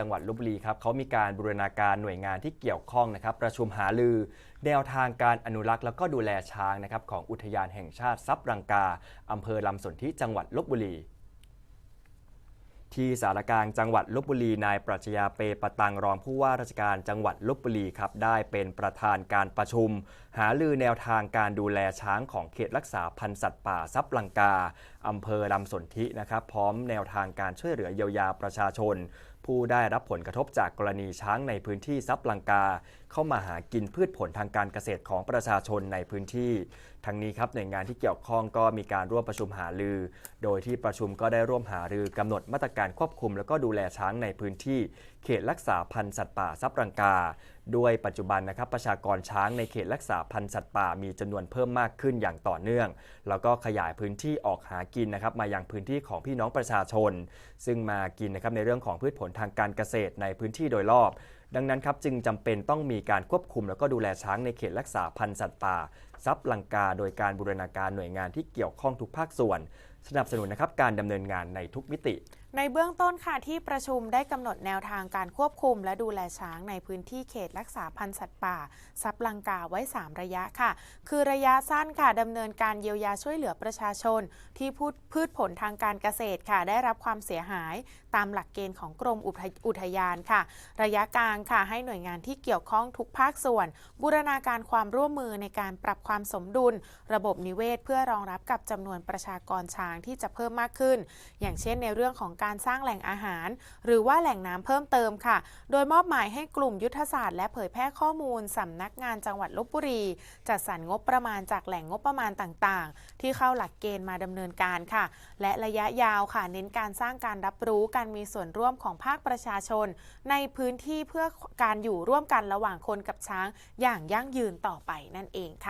จังหวัดลบบุรีครับเขามีการบูรณาการหน่วยงานที่เกี่ยวข้องนะครับ ประชุมหาลือ แนวทางการอนุรักษ์แล้วก็ดูแลช้างนะครับของอุทยานแห่งชาติซับรังกาอำเภอลำสนธิจังหวัดลบบุรีที่สารกลางจังหวัดลบบุรีนายปรัชญาเปปะตังรองผู้ว่าราชการจังหวัดลบบุรีครับได้เป็นประธานการประชุม หาลือแนวทางการดูแลช้างของเขตรักษาพันธุ์สัตว์ป่าซับลังกาอำเภอลำสนธินะครับพร้อมแนวทางการช่วยเหลือเยียวยาประชาชนผู้ได้รับผลกระทบจากกรณีช้างในพื้นที่ซับลังกา เข้ามาหากินพืชผลทางการเกษตรของประชาชนในพื้นที่ ทั้งนี้ครับหน่วยงานที่เกี่ยวข้องก็มีการร่วมประชุมหารือ โดยที่ประชุมก็ได้ร่วมหารือกำหนดมาตรการควบคุม แล้วก็ดูแลช้างในพื้นที่ เขตรักษาพันธุ์สัตว์ป่าซับรังกาด้วยปัจจุบันนะครับประชากรช้างในเขตรักษาพันธุ์สัตว์ป่ามีจำนวนเพิ่มมากขึ้นอย่างต่อเนื่อง แล้วก็ขยายพื้นที่ออกหากินนะครับมายังพื้นที่ของพี่น้องประชาชน ซึ่งมากินนะครับในเรื่องของพืชผลทางการเกษตรในพื้นที่โดยรอบ ดังนั้นครับจึงจำเป็นต้องมีการควบคุม แล้วก็ดูแลช้างในเขตรักษาพันธุ์สัตว์ป่าซับลังกา โดยการบูรณาการหน่วยงานที่เกี่ยวข้องทุกภาคส่วน สนับสนุนนะครับการดำเนินงานในทุกมิติ ในเบื้องต้นค่ะที่ประชุมได้กำหนดแนวทางการควบคุม และดูแลช้างในพื้นที่เขตรักษาพันธุ์สัตว์ป่าซับลังกาไว้ 3 ระยะค่ะ คือระยะสั้นค่ะดำเนินการเยียวยาช่วยเหลือประชาชน ที่พูดพืชผลทางการเกษตรค่ะได้รับความเสียหาย ตามหลักเกณฑ์ของกรมอุทยานค่ะ ระยะกลางค่ะให้หน่วยงานที่เกี่ยวข้องทุกภาคส่วน บูรณาการความร่วมมือในการปรับความสมดุล ระบบนิเวศ เพื่อรองรับกับจำนวนประชากรช้างที่จะเพิ่มมากขึ้น อย่างเช่นในเรื่องของการสร้างแหล่งอาหาร หรือว่าแหล่งน้ำเพิ่มเติมค่ะ โดยมอบหมายให้กลุ่มยุทธศาสตร์และเผยแพร่ข้อมูลสำนักงานจังหวัดลบบุรี จัดสรรงบประมาณจากแหล่งงบประมาณต่างๆ ที่เข้าหลักเกณฑ์มาดำเนินการค่ะ และระยะยาวค่ะ เน้นการสร้างการรับรู้การมีส่วนร่วมของภาคประชาชน ในพื้นที่เพื่อการอยู่ร่วมกันระหว่างคนกับช้างอย่างยั่งยืนต่อไปนั่นเองค่ะ